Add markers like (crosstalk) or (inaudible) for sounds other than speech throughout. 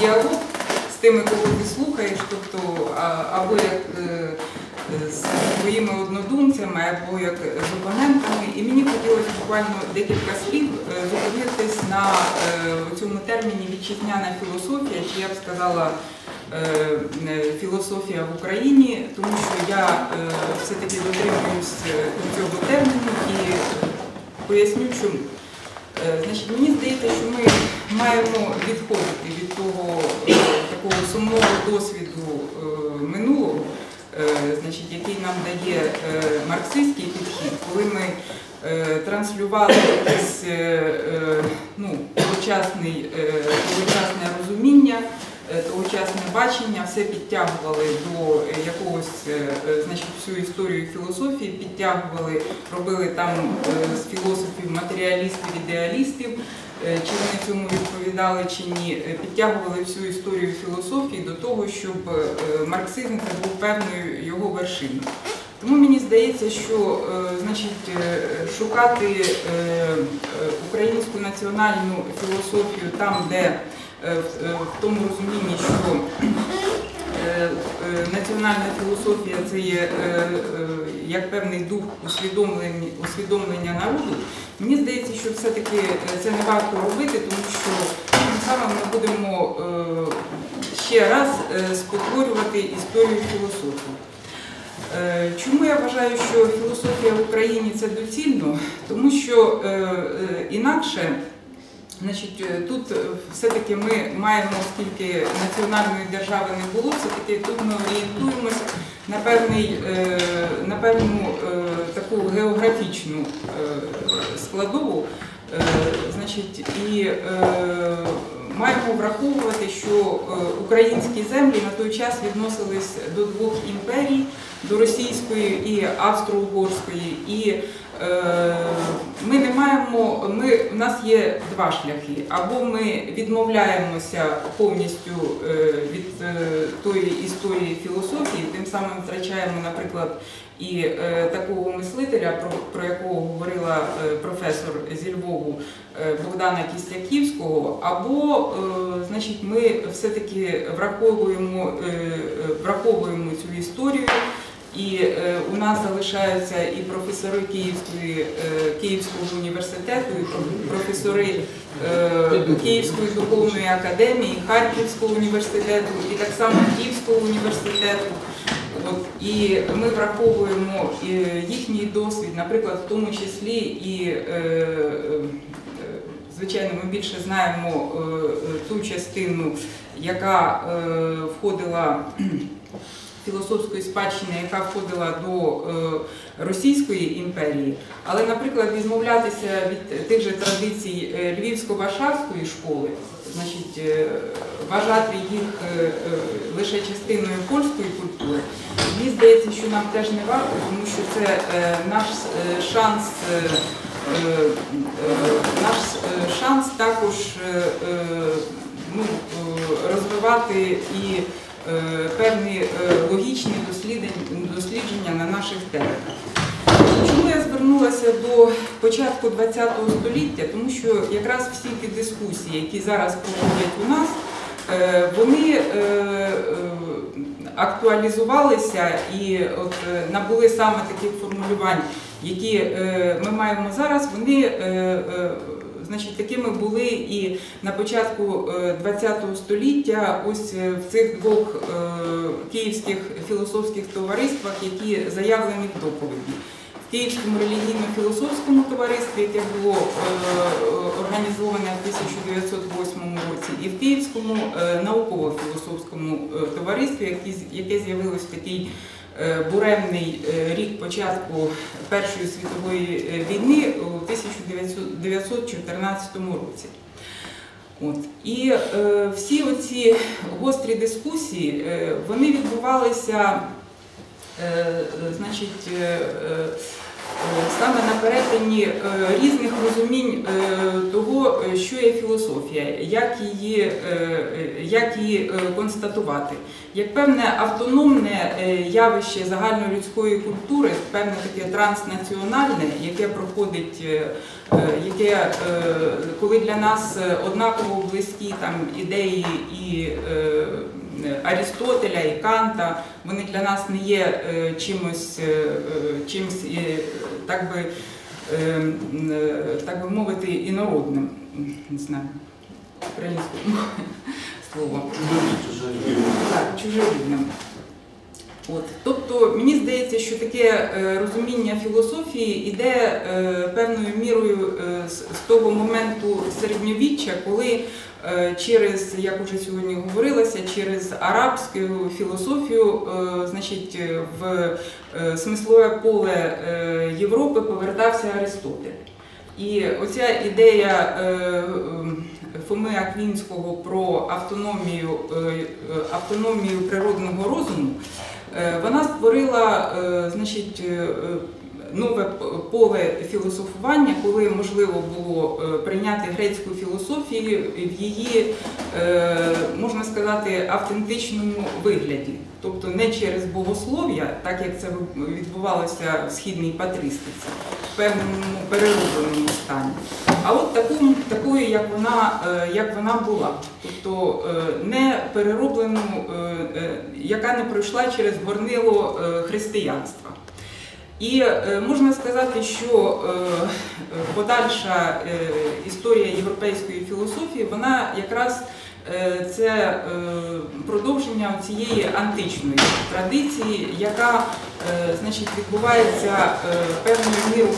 діалог з тими, кого ти слухаєш, тобто або як е, з своїми однодумцями, або як з опонентами. І мені хотілося буквально декілька слів е, зупинитись на е, цьому терміні вітчизняна філософія, чи я б сказала філософія в Україні, тому що я все-таки дотримуюсь цього терміну і поясню чому. Значить, мені здається, що ми маємо відходити від того е, такого сумного досвіду е, минулого, е, значить, який нам дає марксистський підхід, коли ми транслювали якесь ну, тогочасне розуміння, тогочасне бачення, все підтягували до якогось, значить, всю історію філософії, підтягували, робили там з філософів матеріалістів, ідеалістів, чи вони цьому відповідали чи ні, е, підтягували всю історію філософії до того, щоб е, марксизм це був певною його вершиною. Тому мені здається, що е, значить, е, шукати е, е, українську національну філософію там, де е, в- е, тому розумінні, що е, е, національна філософія це є е, е, як певний дух усвідомлення, народу. Мені здається, що все-таки е, це не варто робити, тому що тим самим ми будемо е, ще раз е, спотворювати історію філософії. Е, Чому я вважаю, що філософія в Україні це доцільно? Тому що е, е, інакше, значить, е, тут е, все-таки ми маємо, оскільки національної держави не було, все-таки тут ми орієнтуємося на, певний, е, на певну таку географічну складову. Значить, і маємо враховувати, що українські землі на той час відносились до двох імперій, до російської і австро-угорської. І ми не маємо, ми, у нас є два шляхи. Або ми відмовляємося повністю е, від е, тої історії філософії, тим самим втрачаємо, наприклад, і е, такого мислителя, про, про якого говорила е, професор зі Львову е, Богдана Кістяківського, або е, значить, ми все-таки враховуємо, е, е, враховуємо цю історію. І е, у нас залишаються і професори Київської, е, Київського університету, і професори е, Київської духовної академії, Харківського університету і так само Київського університету. От, і ми враховуємо їхній досвід, наприклад, в тому числі і звичайно, ми більше знаємо ту частину, яка входила філософської спадщини, яка входила до е, Російської імперії, але, наприклад, відмовлятися від тих же традицій е, Львівсько-Варшавської школи, значить, е, вважати їх лише частиною польської культури, мені здається, що нам теж не варто, тому що це наш шанс. Наш шанс також ну, розвивати і певні е, логічні дослідження, на наших теренах. Чому я звернулася до початку ХХ століття? Тому що якраз всі ті дискусії, які зараз проходять у нас, е, вони е, е, актуалізувалися і е, набули саме таких формулювань, які е, ми маємо зараз. Вони е, е, Значить, такими були і на початку ХХ століття, ось е, в цих двох е, київських філософських товариствах, які заявлені в доповіді. В Київському релігійно-філософському товаристві, яке було е, організоване в 1908 році, і в Київському е, науково-філософському е, товаристві, яке з'явилось в такий е, буремний е, рік початку Першої світової е, війни у 1914 році. І е, всі оці гострі дискусії, е, вони відбувалися е, е, значить, е, е, саме на перетині е, різних розумінь е, того, е, що є філософія, як її, е, е, як її е, констатувати, як певне автономне е, явище загальнолюдської культури, певне таке транснаціональне, яке проходить, е, е, яке е, коли для нас е, однаково близькі там ідеї і е, Арістотеля і Канта, вони для нас не є е, чимось, е, е, чимось е, так би, е, е, так би мовити, інородним. Не знаю, українською мовою слово. Так, чужорідним. От. Тобто мені здається, що таке е, розуміння філософії йде е, певною мірою е, з, того моменту середньовіччя, коли е, через, як уже сьогодні говорилося, через арабську філософію, е, значить, е, в е, смислове поле е, Європи повертався Аристотель. І оця ідея е, е, Фоми Аквінського про автономію, е, е, автономію природного розуму, е, вона створила е, значить, е, е, нове поле філософування, коли можливо було е, прийняти грецьку філософію в її, е, можна сказати, автентичному вигляді. Тобто не через богослов'я, так як це відбувалося в східній патристиці, в певному переробленому стані. А от таку, такою, як вона, е, як вона була, тобто не перероблену, яка не пройшла через горнило християнства. І е, можна сказати, що е, подальша е, історія європейської філософії, вона якраз це продовження цієї античної традиції, яка значить, відбувається певною мірою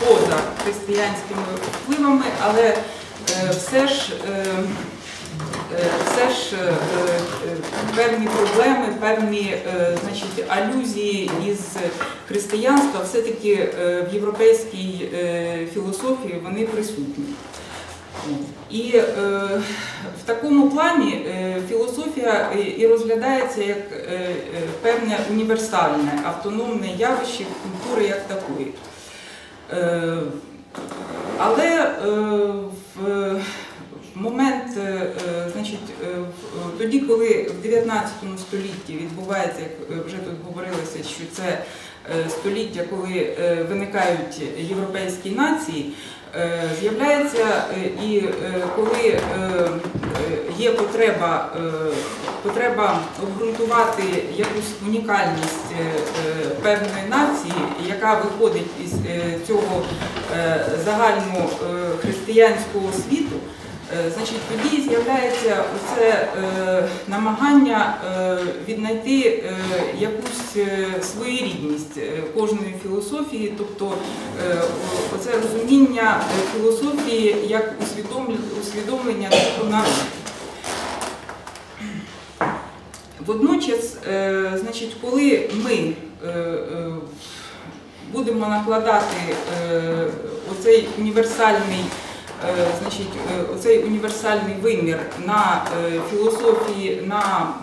поза християнськими впливами, але все ж. Е, все ж е, е, певні проблеми, певні значить, алюзії із християнства все-таки в європейській філософії вони присутні. І е, в такому плані е, філософія і- розглядається як е, певне універсальне автономне явище культури як такої. Е, але е, в момент, е, е, значить, е, тоді, коли в 19 столітті відбувається, як вже тут говорилося, що це століття, коли виникають європейські нації, з'являється і коли є потреба, потреба обґрунтувати якусь унікальність певної нації, яка виходить із цього загального християнського світу. Е, Значить, тоді з'являється оце е, намагання е, віднайти якусь своєрідність кожної філософії, тобто е, оце розуміння філософії як усвідомлення, усвідомлення типу. Водночас, значить, коли ми будемо накладати оцей універсальний, значить, е, оцей універсальний вимір на е, філософії, на,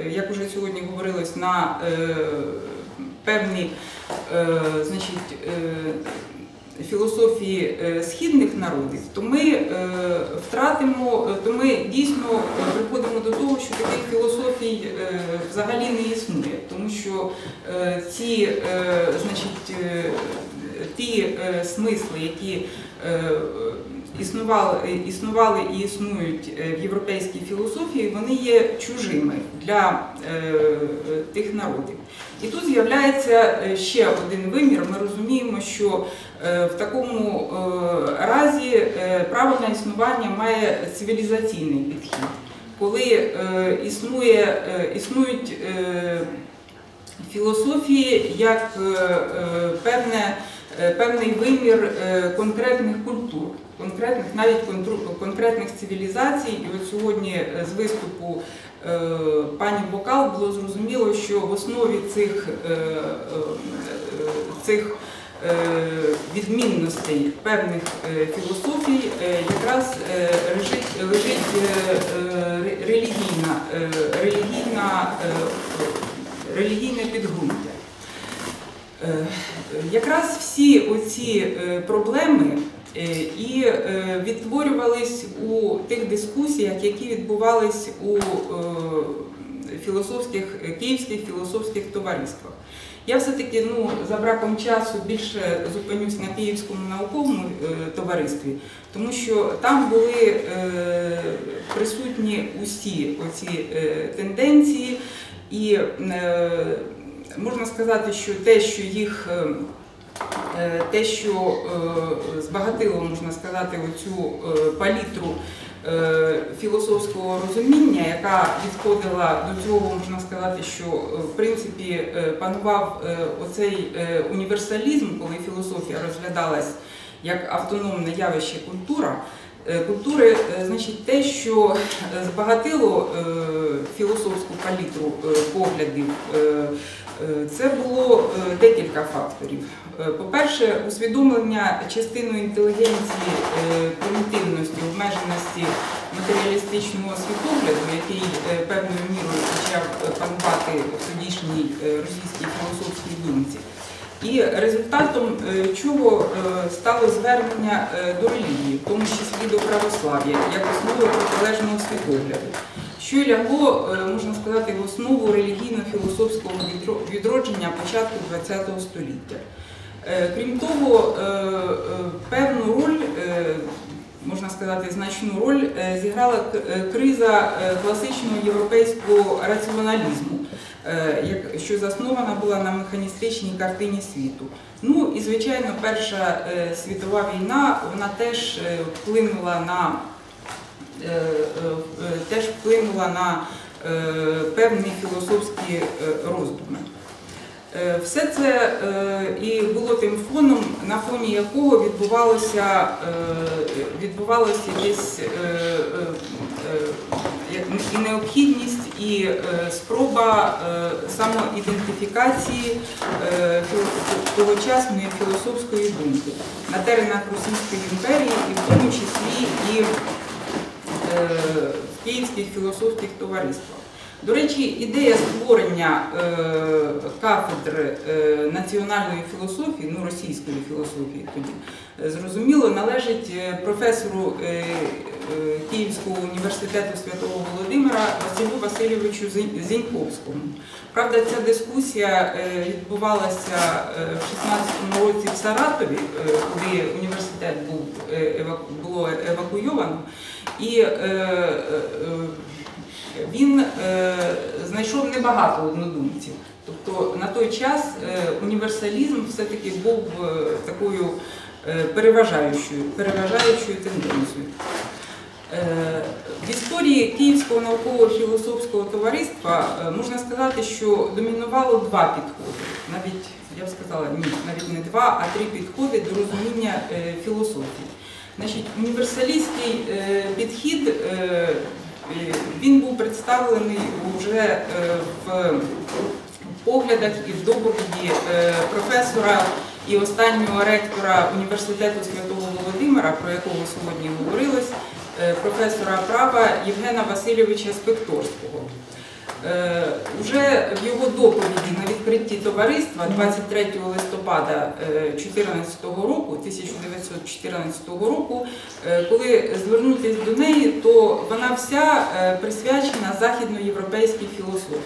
е, як уже сьогодні говорилось, на е, певні е, значить, е, філософії е, східних народів, то ми е, втратимо, е, то ми дійсно е, приходимо до того, що таких філософій е, взагалі не існує, тому що е, ці, е, значить, е, ті е, смисли, які е, існували, існували і існують е, в європейській філософії, вони є чужими для е, тих народів. І тут з'являється е, ще один вимір. Ми розуміємо, що е, в такому е, разі е, правильне існування має цивілізаційний підхід, коли е, існує, е, існують е, філософії як е, е, певне, е, певний вимір е, конкретних культур, конкретних навіть конкретних цивілізацій. І от сьогодні е, з виступу е, пані Бокал було зрозуміло, що в основі цих, е, е, е, цих е, відмінностей певних е, філософій е, якраз е, лежить, лежить е, е, ре- релігійна, е, релігійна, е, релігійне підґрунтя. Е, якраз всі оці е, проблеми е, і відтворювались у тих дискусіях, які відбувались у філософських київських філософських товариствах. Я все-таки ну, за браком часу більше зупинюсь на Київському науковому товаристві, тому що там були присутні усі оці тенденції, і можна сказати, що те, що їх е, е, те, що е, збагатило, можна сказати, оцю палітру філософського розуміння, яка відходила до цього, можна сказати, що в принципі панував оцей універсалізм, коли філософія розглядалась як автономне явище культура. Культури, значить, те, що збагатило філософську палітру поглядів, це було е, декілька факторів. Е, По-перше, усвідомлення частиною інтелігенції е, примітивності, обмеженості матеріалістичного світогляду, який е, певною мірою почав е, панувати в тодішній е, російській філософській думці. І результатом е, чого е, стало звернення е, до релігії, в тому числі до православ'я, як основи протилежного світогляду, що лягло, е, можна сказати, в основу релігійно-філософського відродження початку ХХ століття. Е, Крім того, е, певну роль, можна сказати, значну роль зіграла криза класичного європейського раціоналізму, що заснована була на механістичній картині світу. Ну і звичайно, Перша світова війна вона теж вплинула на теж вплинула на е, певні філософські е, роздуми. Е, Все це і було тим фоном, на фоні якого відбувалося, відбувалося десь е, е, е, як- і необхідність, і спроба самоідентифікації тогочасної філософської думки на теренах Російської імперії, і в тому числі і київських філософських товариствах. До речі, ідея створення е, кафедри е, національної філософії, ну російської філософії тоді, е, зрозуміло, належить е, професору е, е, Київського університету святого Володимира Василю Васильовичу Зіньковському. Правда, ця дискусія відбувалася в 16-му році в Саратові, куди університет був було евакуйовано. І е, е, е, він е, знайшов небагато однодумців. Тобто на той час е, універсалізм все-таки був е, такою е, переважаючою, переважаючою тенденцією. Е, В історії Київського науково-філософського товариства е, можна сказати, що домінувало два підходи. Навіть я б сказала, ні, навіть не два, а три підходи до розуміння філософії. Значить, універсалістський е, підхід е, е, він був представлений вже в поглядах і в доповіді професора і останнього ректора університету Святого Володимира, про якого сьогодні говорилось, професора права Євгена Васильовича Спекторського. Е, Уже в його доповіді на відкритті товариства 23 листопада 2014 року, 1914 року, е, коли звернутися до неї, то вона вся е, присвячена західноєвропейській філософії.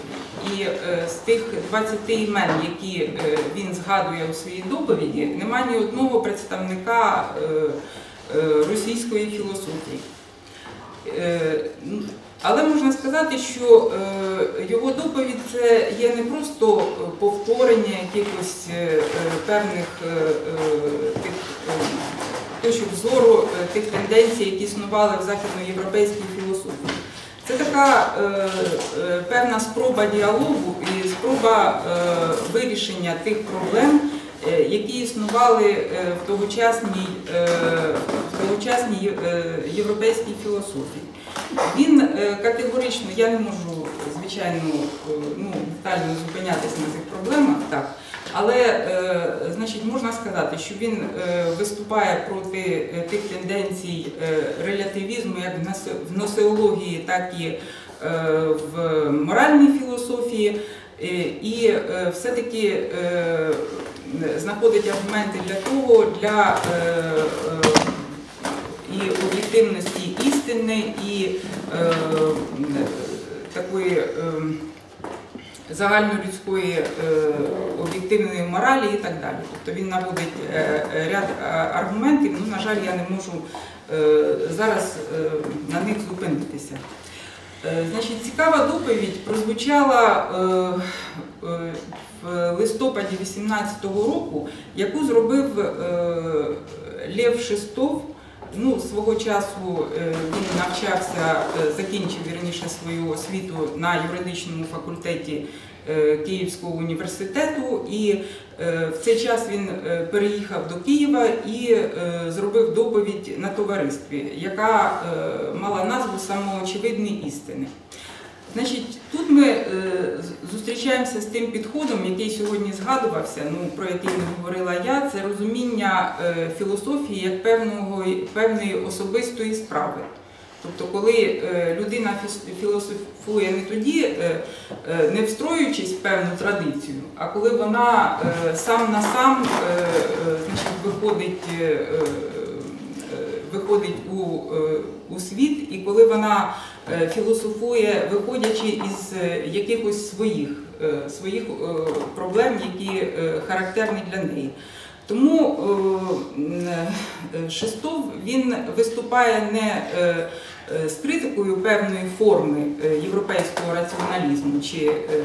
І е, з тих 20 імен, які е, він згадує у своїй доповіді, немає ні одного представника е, е, російської філософії. Е, Але можна сказати, що е, його доповідь це є не просто е, повторення якихось е, е, певних е, е, тих е, точок зору е, тих тенденцій, які існували в західноєвропейській філософії. Це така е, е, певна спроба діалогу і спроба е, вирішення тих проблем, е, які існували е, в тогочасній, е, в тогочасній е, європейській філософії. Він е, категорично, я не можу, звичайно, е, ну, детально зупинятися на цих проблемах, так. Але е, значить, можна сказати, що він е, виступає проти тих тенденцій релятивізму як в носеології, так і в моральній філософії. і все-таки знаходить аргументи для того, для і об'єктивності істини, і е, такої е, загальнолюдської е, об'єктивної моралі і так далі. Тобто він наводить е, е, ряд аргументів, ну, на жаль, я не можу зараз на них зупинитися. Значить, цікава доповідь прозвучала в листопаді 18-го року, яку зробив Лев Шестов. Ну, свого часу е, він навчався, е, закінчив вірніше свою освіту на юридичному факультеті е, Київського університету, і в цей час він переїхав до Києва і зробив доповідь на товаристві, яка мала назву Самоочевидні істини. Значить, тут ми е, зустрічаємося з тим підходом, який сьогодні згадувався, ну про який не говорила я, це розуміння е, філософії як певного певної особистої справи. Тобто, коли е, людина філософує не тоді, е, е, не встроюючись в певну традицію, а коли вона е, сам на сам е, е, виходить. е, е, Виходить у, е, у світ, і коли вона е, філософує, виходячи із е, якихось своїх, е, своїх е, проблем, які е, характерні для неї. Тому е, е, Шестов він виступає не е, е, з критикою певної форми е, європейського раціоналізму, чи е, е,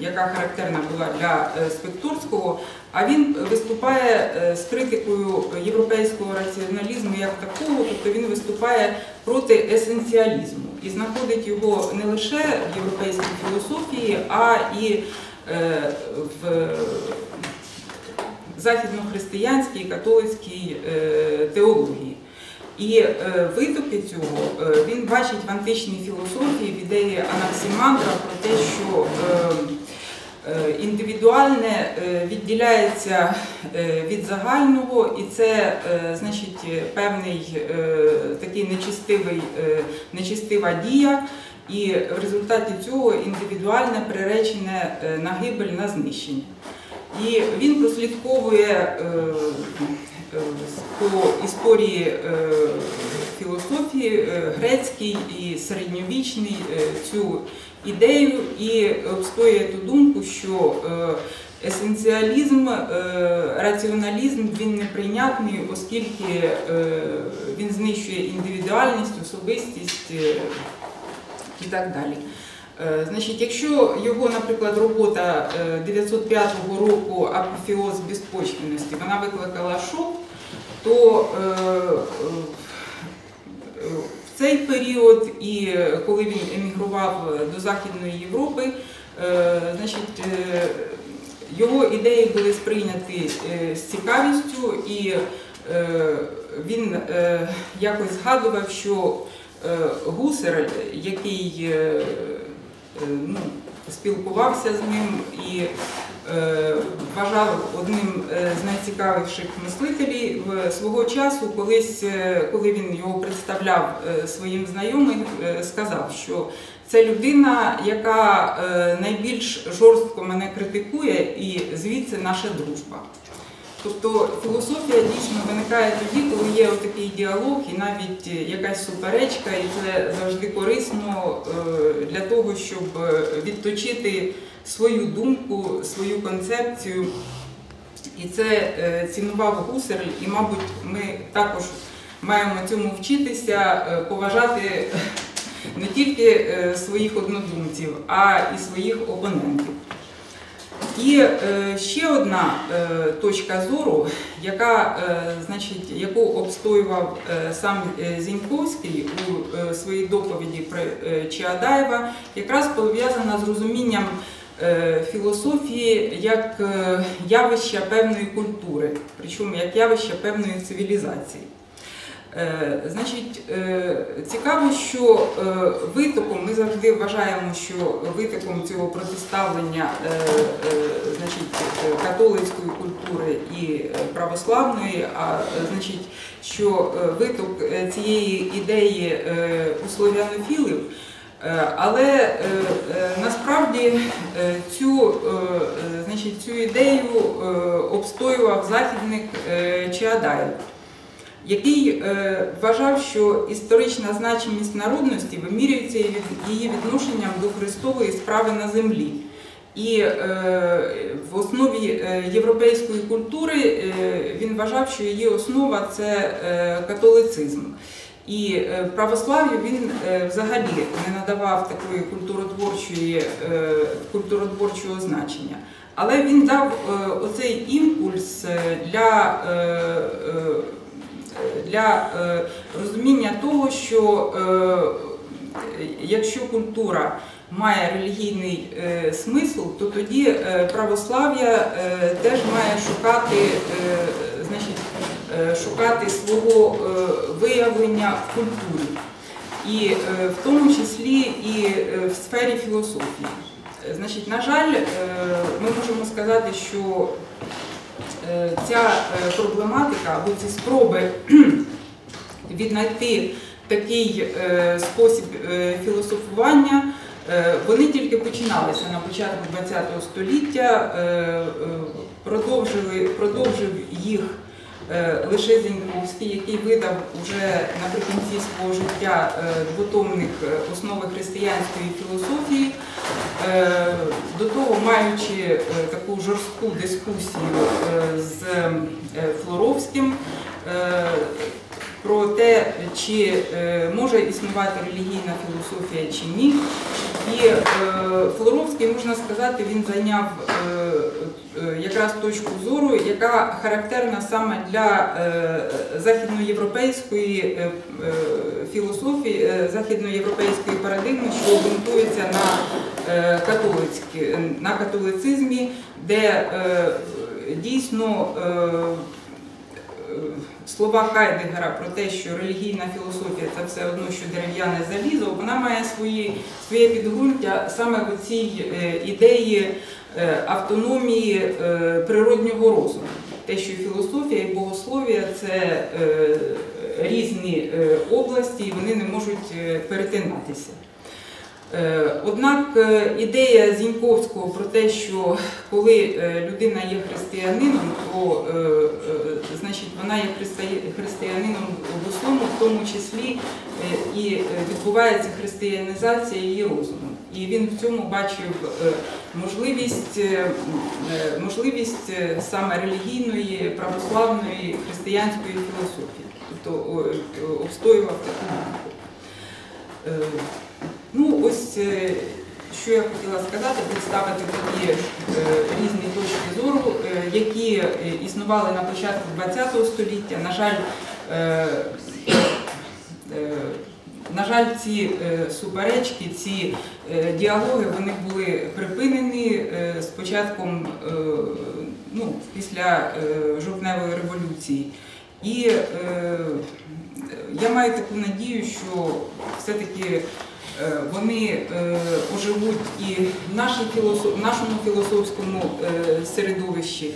яка характерна була для е, Спектурського, а він виступає е, з критикою європейського раціоналізму як такого, тобто він виступає проти есенціалізму і знаходить його не лише в європейській філософії, а і е, в західнохристиянській католицькій е, теології. І витоки цього він бачить в античній філософії в ідеї Анаксимандра про те, що індивідуальне е, відділяється е, від загального, і це е, значить е, певний е, такий нечистивий, е, нечистива дія. І в результаті цього індивідуальне приречене е, на гибель, на знищення. І він прослідковує е, е, по історії е, філософії е, грецькій і середньовічній е, цю ідею і обстоює ту думку, що е, есенціалізм, е, раціоналізм він неприйнятний, оскільки е, він знищує індивідуальність, особистість і так далі. Значить, якщо його, наприклад, робота е, 905 року Апофіоз безпочвеності, вона викликала шок, то цей період, і коли він емігрував до Західної Європи, е, значить, е, його ідеї були сприйняті е, з цікавістю, і е, він е, якось згадував, що е, Гусер, який е, е, ну, спілкувався з ним і е, вважав одним е, з найцікавіших мислителів свого часу, колись, е, коли він його представляв е, своїм знайомим, е, сказав, що це людина, яка е, найбільш жорстко мене критикує, і звідси наша дружба. Тобто філософія дійсно виникає тоді, коли є отакий діалог і навіть е, якась суперечка, і це завжди корисно е, для того, щоб е, відточити свою думку, свою концепцію. І це е, цінував Гусерль, і, мабуть, ми також маємо цьому вчитися, е, поважати не тільки е, своїх однодумців, а і своїх опонентів. І ще одна точка зору, яка, значить, яку обстоював сам Зіньковський у своїй доповіді про Чаадаєва, якраз пов'язана з розумінням філософії як е, явища певної культури, причому як явища певної цивілізації. Е, Значить, е, цікаво, що е, витоком ми завжди вважаємо, що витоком цього протиставлення е, е, значить, е, католицької культури і е, православної, а е, значить, що е, виток е, цієї ідеї е, у слов'янофілів Е, Але е, е, насправді е, цю, е, е, значить, цю ідею е, обстоював західник е, Чаадаєв, який е, вважав, що історична значимість народності вимірюється її від- її відношенням до Христової справи на землі. І е, в основі е, європейської культури е, він вважав, що її основа це е, католицизм. І е, православ'ю він е, взагалі не надавав такої культуротворчої, е, культуротворчого значення. Але він дав оцей імпульс для, для розуміння того, що якщо культура має релігійний смисл, то тоді православ'я теж має шукати, шукати свого е, виявлення в культурі, і е, в тому числі і е, в сфері філософії. Е, Значить, на жаль, е, ми можемо сказати, що е, ця е, проблематика або ці спроби (clears throat) віднайти такий е, спосіб е, філософування, е, вони тільки починалися на початку ХХ століття, е, е, продовжили, продовжив їх е, лише Зіньковський, який видав уже наприкінці свого життя е, двотомник е, основи християнської філософії. Е, До того, маючи е, таку жорстку дискусію е, з е, Флоровським е, про те, чи е, може існувати релігійна філософія чи ні. І е, Флоровський, можна сказати, він зайняв е, якраз точку зору, яка характерна саме для західноєвропейської філософії, західноєвропейської парадигми, що ґрунтується на, католицькі, на католицизмі, де дійсно слова Хайдегера про те, що релігійна філософія це все одно, що дерев'яне залізо, вона має свої, своє підґрунтя саме в цій е, ідеї е, автономії е, природнього розуму. Те, що філософія і богослов'я це різні області, і вони не можуть перетинатися. Е, Однак е, ідея Зіньковського про те, що коли е, людина є християнином, то значить вона є християнином в усьому, в тому числі і відбувається християнізація її розуму. І він в цьому бачив можливість, можливість саме релігійної, православної, християнської філософії, тобто обстоював таку думку. Е, що я хотіла сказати, представити такі е, різні точки зору, е, які існували на початку ХХ століття. На жаль, на жаль, ці суперечки, ці діалоги вони були припинені з початком ну, після жовтневої революції. І я маю таку надію, що все-таки вони е, оживуть і в, нашому філософському е, середовищі,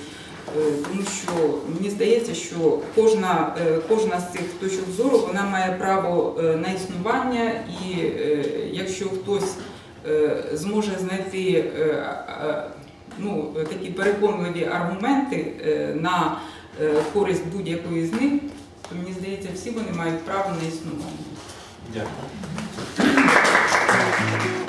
е, тому що мені здається, що кожна, е, кожна з цих точок зору вона має право е, на існування, і е, якщо хтось е, зможе знайти е, ну, такі переконливі аргументи е, на е, користь будь-якої з них, то мені здається, всі вони мають право на існування. Дякую. Thank you.